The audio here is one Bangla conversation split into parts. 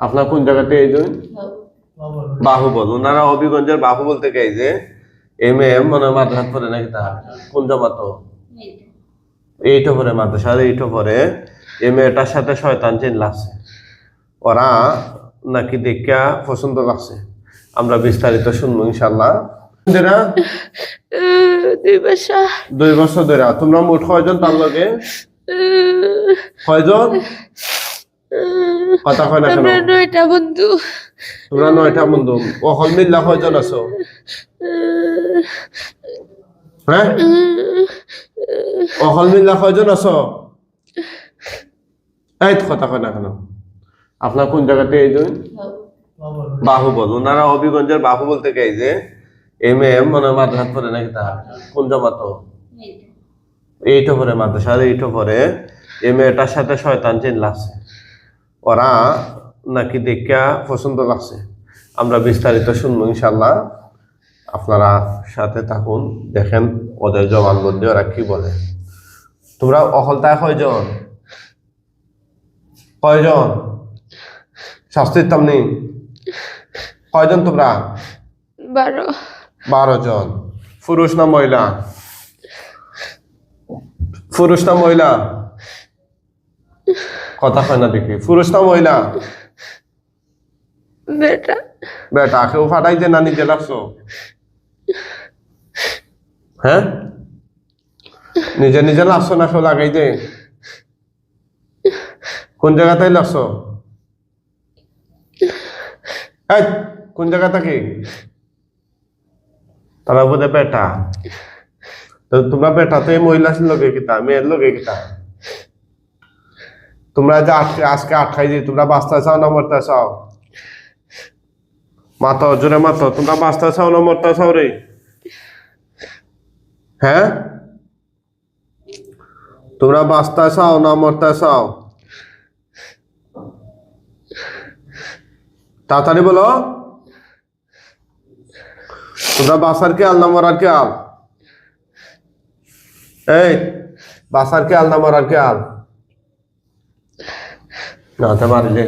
আপনার কোন জায়গাতে এই যে বাহুবল। ওনারা হবিগঞ্জের বাহুবল থেকে এই যে এম এম মনে মাদ্রাসাত পরে নাকি তা কোন জামাত? এইটো পরে মাদ্রাসা এইটো পরে এম এটার সাথে শয়তান চিন লাগছে। ওরা নাকি দেখা পছন্দ লাগছে। আমরা বিস্তারিত শুনব ইনশাল্লাহ এরা দুই বছর। দুই বছর ধরে তোমরা মোট কয়জন তার লগে? কয়জন? কথা কয় না কেন? আমরা নয়টা বন্ধু। তোমরা নয়টা বন্ধু। অকল মিল্লা কয়জন আছো? হ্যাঁ? অকল মিল্লা কয়জন আছো? এই কথা কয় না কেন? আপনার কোন জায়গাতে এই যে? বাহুবল ওনারা হবিগঞ্জের বাহুবল থেকে এই যে? এম এম মনে হয় মাদ্রাসাত পরে নাকি তা কোন জামাত? এইটো। পরে মাদ্রাসা এইটো পরে এম এটার সাথে শয়তান চিন লাগছে ওরা নাকি দেখা পছন্দ লাগছে আমরা বিস্তারিত শুনব ইনশাল্লাহ আপনারা সাথে থাকুন দেখেন ওদের জবানবন্দি ওরা কি বলে। তোমরা অহলতায় কয়জন? কয়জন? শাস্তির তামনি কয়জন তোমরা? বারো। বারো জন। পুরুষ না মহিলা? পুরুষ না মহিলা? কথা হয় না দেখি। পুরুষ না মহিলা? বেটা। বেটা কেউ ফাটাই যে না নিজে লাগছো? হ্যাঁ? নিজে নিজে লাগছো না কেউ লাগাই দে? কোন জায়গাতেই লাগছো? কোন জায়গা থাকি তারা বোধহয় বেটা। তো তোমরা বেটা তো এই মহিলা লোকে কিতা? মেয়ের লোকে কিতা? তোমরা যে আজকে আজকে আটকাই যে তোমরা বাঁচতে চাও না মরতে চাও? মাতো, জোরে মাতো, তোমরা বাঁচতে চাও না মরতে চাও রে? হ্যাঁ? তোমরা বাঁচতে চাও না মরতে চাও? তাড়াতাড়ি বলো। তোমরা বাসার কে আল না মরার কে আল এই বাসার কে আল না মরার কে আল না তে মারিলে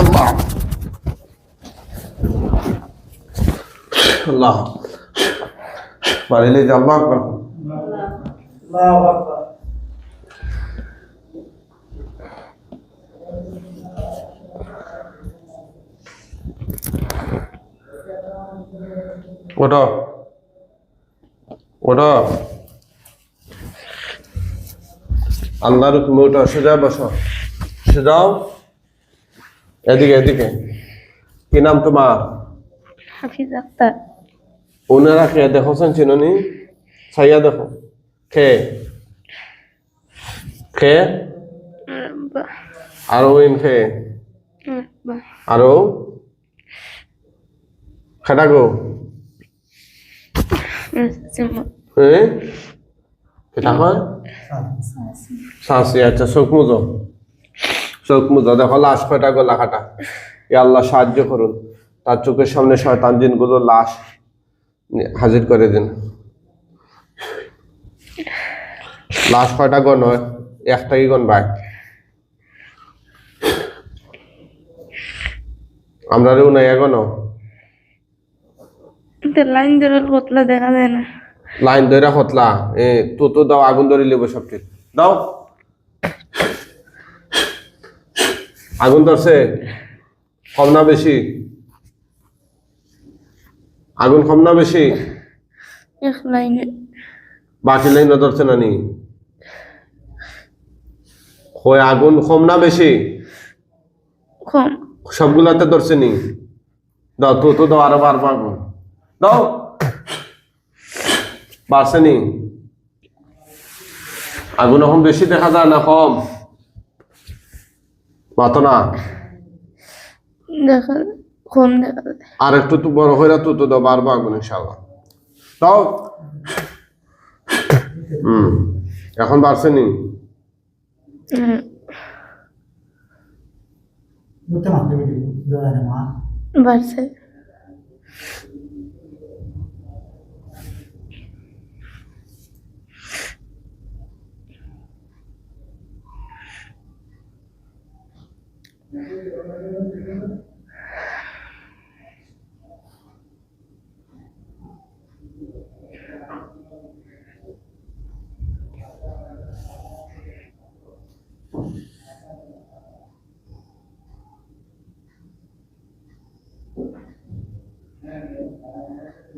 আল্লাহ আল্লাহ মারিলে যে আল্লাহ আকবার ওটা ওটা আল্লাহর হুকুমে ওটা সোজা বসো। সোজাও এদিকে এদিকে। কি নাম তোমার? হাফিজ আক্তার। ওনারা কে দেখোছেন চিননি ছাইয়া দেখো। খে। আব্বা। আরও ইন আব্বা। আরও খাটা গো। হ্যাঁ কেটা হয়? সাঁসি আচ্ছা চোখ মুজো। চোখ মুজো দেখো লাশ কয়টা কাটা এ আল্লাহ সাহায্য করুন। তার চোখের সামনে শয়তান জিনগুলো লাশ হাজির করে দিন। লাশ কয়টা গণ হয়? একটাই গণ ভাই? আমরা রেও নাই এগোন লাইন ধরে কতলা দেখা যায় না। লাইন ধরে হতলা এ তো তো দাও আগুন ধরে লেবো সবটি। দাও। আগুন ধরছে? কম না বেশি? আগুন কম না বেশি? এক লাইনে। বাকি লাইন ধরছে না নি? হয় আগুন কম না বেশি? কম। সবগুলাতে ধরছে নি? দাও তো তো দাও আরও বারবার আগুন। দাও বাড়ছে নি আগুন এখন বেশি দেখা যায় না কম। মাতো না। দেখা কম দেখা আর একটু তো বড় হয়ে তো তো দাও বারবার আগুন ইনশাল্লাহ দাও। হুম এখন বাড়ছে নি. বাড়ছে।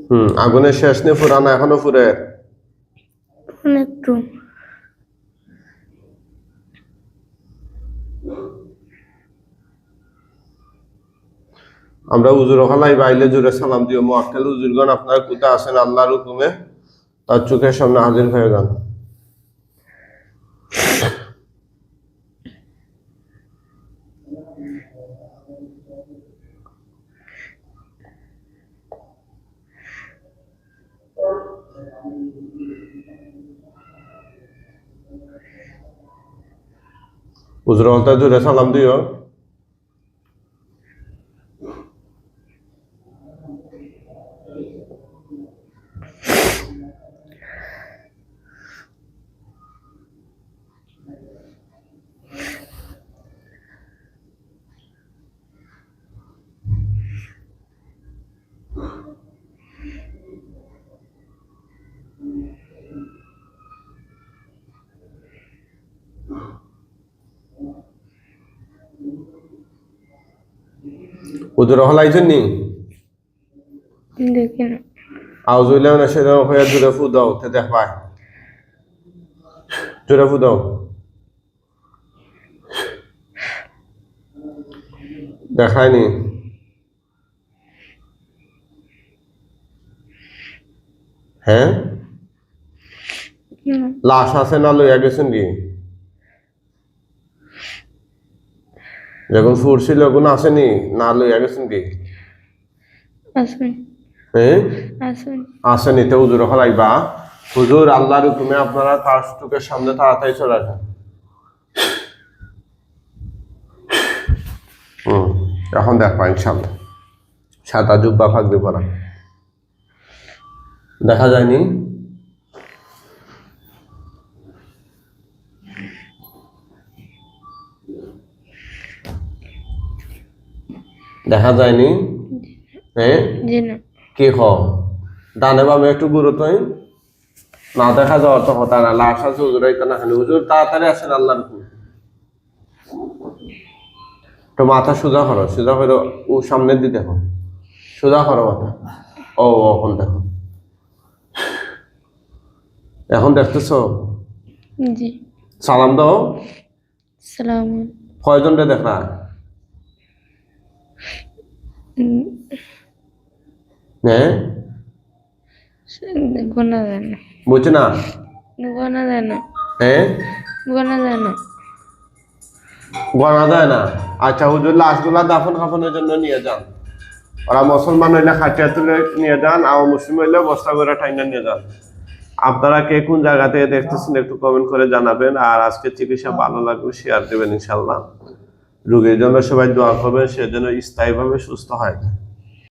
হুম আগুনের শেষ নেই পুরানা এখনও ফুরে? একটু। আমরা উজুর হলাই বাইলে জুড়ে সালাম দিও। মোয়াক্কেল উজুরগণ আপনারা কোথায় আছেন? আল্লাহর হুকুমে তার চোখের সামনে হাজির হয়ে যান। উজুর হলতে জুড়ে সালাম দিও। উজুর হলাইছেন নি দেখি। না আউজুবিল্লাহ মিনাশ শাইতানির হয়ে জুড়ে ফু দাও তে দেখ পায় জুড়ে ফু দাও দেখায়নি। হ্যাঁ? লাশ আছে না লইয়া গেছেন কি? যখন ফুরছিল কোন আসেনি? না লইয়া গেছেন কি? আসুন। তে হুজুর হলাইবা। হুজুর আল্লাহর হুকুমে আপনারা তার চোখের সামনে তাড়াতাড়ি চলে আসেন। হুম এখন দেখবা ইনশাল্লাহ সাদা জুব্বা ফাঁকবে পরা দেখা যায়নি? দেখা যায়নি? হ্যাঁ? কি খ ডানে বামে একটু গুরুত্ব না দেখা যাওয়ার তো কথা না। লাশ আছে হুজুর না খালি। হুজুর তাড়াতাড়ি আসেন আল্লাহর তো মাথা সোজা করো সোজা করো ও সামনের দিকে দেখো। সোজা করো মাথা। ও এখন দেখো। এখন দেখতেছ? জি। সালাম দাও। সালাম। কয়জনকে দেখা হ্যাঁ গোনা যায় না বুঝছে না গোনা যায় না হ্যাঁ গোনা যায় না গণা যায় না আচ্ছা হুজুর লাশগুলা দাফন কাফনের জন্য নিয়ে যান ওরা মুসলমান হইলে খাটিয়া তুলে নিয়ে যান আর মুসলিম হইলে বস্তা করে ঠাইনা নিয়ে যান আপনারা কে কোন জায়গা থেকে দেখতেছেন একটু কমেন্ট করে জানাবেন আর আজকে চিকিৎসা ভালো লাগলে শেয়ার দেবেন ইনশাল্লাহ রোগীর জন্য সবাই দোয়া করবেন সে যেন স্থায়ীভাবে সুস্থ হয়।